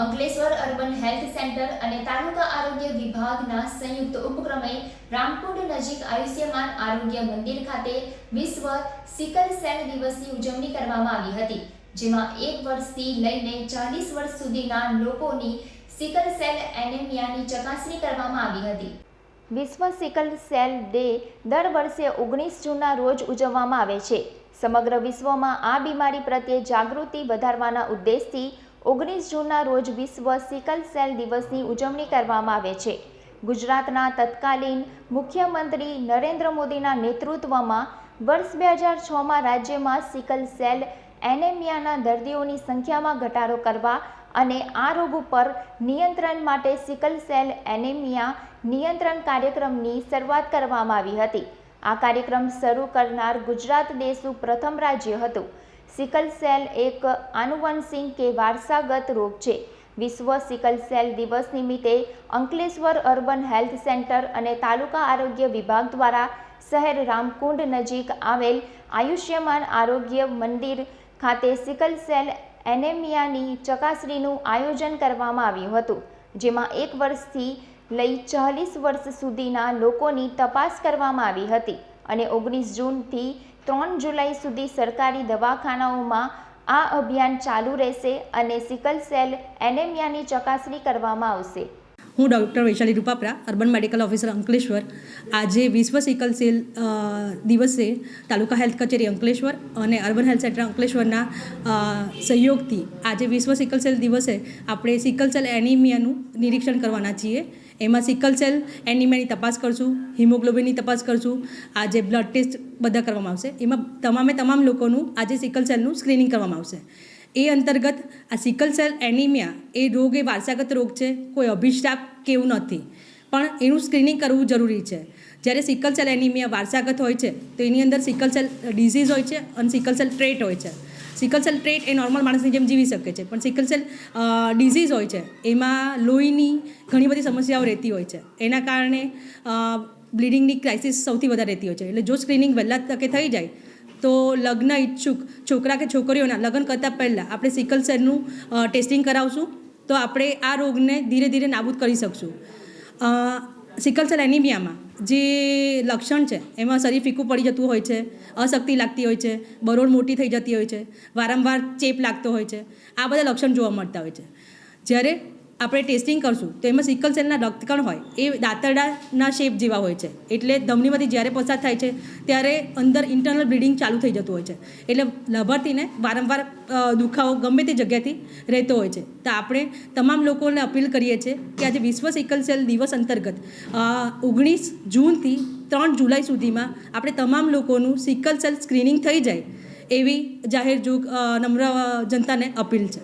Ankleshwar urban health centre અને તાલુકા આરોગ્ય વિભાગના સંયુક્ત ઉપક્રમે રામકુંડ નજીક આયુષ્યમાન આરોગ્ય મંદિર ખાતે વિશ્વ સિકલ સેલ દિવસની ઉજવણી કરવામાં આવી હતી, જેમાં એક વર્ષથી લઈને ચાલીસ વર્ષ સુધીના લોકોની સિકલ સેલ એનેમિયાની ચકાસણી કરવામાં આવી હતી. વિશ્વ સિકલ સેલ ડે દર વર્ષે ઓગણીસ જૂનના રોજ ઉજવવામાં આવે છે. સમગ્ર વિશ્વમાં આ બીમારી પ્રત્યે જાગૃતિ વધારવાના ઉદ્દેશથી ઓગણીસ જૂનના રોજ વિશ્વ સિકલ સેલ દિવસની ઉજવણી કરવામાં આવે છે. ગુજરાતના તત્કાલીન મુખ્યમંત્રી નરેન્દ્ર મોદીના નેતૃત્વમાં વર્ષ બે હજાર છમાં રાજ્યમાં સિકલ સેલ એનેમિયાના દર્દીઓની સંખ્યામાં ઘટાડો કરવા અને આ રોગ ઉપર નિયંત્રણ માટે સિકલ સેલ એનેમિયા નિયંત્રણ કાર્યક્રમની શરૂઆત કરવામાં આવી હતી. આ કાર્યક્રમ શરૂ કરનાર ગુજરાત દેશનું પ્રથમ રાજ્ય હતું. સિકલ સેલ એક આનુવંશિક કે વારસાગત રોગ છે. વિશ્વ સિકલ સેલ દિવસ નિમિત્તે અંકલેશ્વર અર્બન હેલ્થ સેન્ટર અને તાલુકા આરોગ્ય વિભાગ દ્વારા શહેર રામકુંડ નજીક આવેલ આયુષ્યમાન આરોગ્ય મંદિર ખાતે સિકલ સેલ એનેમિયાની ચકાસણીનું આયોજન કરવામાં આવ્યું હતું. જેમાં એક વર્ષથી લઈ ચાલીસ વર્ષ સુધીના લોકોની તપાસ કરવામાં આવી હતી અને ઓગણીસ જૂનથી ત્રણ જુલાઈ સુધી સરકારી દવાખાનાઓમાં આ અભિયાન ચાલુ રહેશે અને સિકલ સેલ એનેમિયાની ચકાસણી કરવામાં આવશે. હું doctor Vaishali Rupapara, urban medical officer Ankleshwar. આજે વિશ્વ સિકલ સેલ દિવસે તાલુકા હેલ્થ કચેરી અંકલેશ્વર અને અર્બન હેલ્થ સેન્ટર અંકલેશ્વરના સહયોગથી આજે વિશ્વ સિકલ સેલ દિવસે આપણે સિકલ સેલ એનિમિયાનું નિરીક્ષણ કરવાના છીએ. એમાં સિકલ સેલ એનિમિયાની તપાસ કરશું, હિમોગ્લોબિનની તપાસ કરશું. આજે બ્લડ ટેસ્ટ બધા કરવામાં આવશે. એમાં તમામે તમામ લોકોનું આજે સિકલ સેલનું સ્ક્રીનિંગ કરવામાં આવશે. એ અંતર્ગત આ સિકલ સેલ એનિમિયા એ રોગ એ વારસાગત રોગ છે. કોઈ અભિશાપ કે એવું નથી. પણ એનું સ્ક્રીનિંગ કરવું જરૂરી છે. જ્યારે સિકલ સેલ એનિમિયા વારસાગત હોય છે, તો એની અંદર સિકલ સેલ ડિઝીઝ હોય છે અને સિકલ સેલ ટ્રેટ હોય છે. સિકલ સેલ ટ્રેટ એ નોર્મલ માણસની જેમ જીવી શકે છે, પણ સિકલ સેલ ડિઝીઝ હોય છે, એમાં લોહીની ઘણી બધી સમસ્યાઓ રહેતી હોય છે. એના કારણે બ્લીડિંગની ક્રાઇસિસ સૌથી વધારે રહેતી હોય છે. એટલે જો સ્ક્રીનિંગ વહેલા તકે થઈ જાય તો લગ્ન ઈચ્છુક છોકરા કે છોકરીઓના લગ્ન કરતાં પહેલાં આપણે સિકલ સેલનું ટેસ્ટિંગ કરાવશું. તો આપણે આ રોગને ધીરે ધીરે નાબૂદ કરી શકશું. સિકલ સેલ એનિમિયામાં જે લક્ષણ છે, એમાં શરીર ફીકું પડી જતું હોય છે, અશક્તિ લાગતી હોય છે બરોળ મોટી થઈ જતી હોય છે, વારંવાર ચેપ લાગતો હોય છે, આ બધા લક્ષણ જોવા મળતા હોય છે. જ્યારે આપણે ટેસ્ટિંગ કરશું, તો એમાં સિકલ સેલના રક્તકણ હોય, એ દાંતરડાના શેપ જેવા હોય છે. એટલે ધમનીમાંથી જ્યારે પસાર થાય છે, ત્યારે અંદર ઇન્ટરનલ બ્લીડિંગ ચાલુ થઈ જતું હોય છે. એટલે લાભાર્થીને વારંવાર દુખાવો ગમે તે જગ્યાથી રહેતો હોય છે. તો આપણે તમામ લોકોને અપીલ કરીએ છીએ કે આજે વિશ્વ સિકલ સેલ દિવસ અંતર્ગત ઓગણીસ જૂનથી ત્રણ જુલાઈ સુધીમાં આપણે તમામ લોકોનું સિકલ સેલ સ્ક્રીનિંગ થઈ જાય, એવી જાહેર જુગ નમ્ર જનતાને અપીલ છે.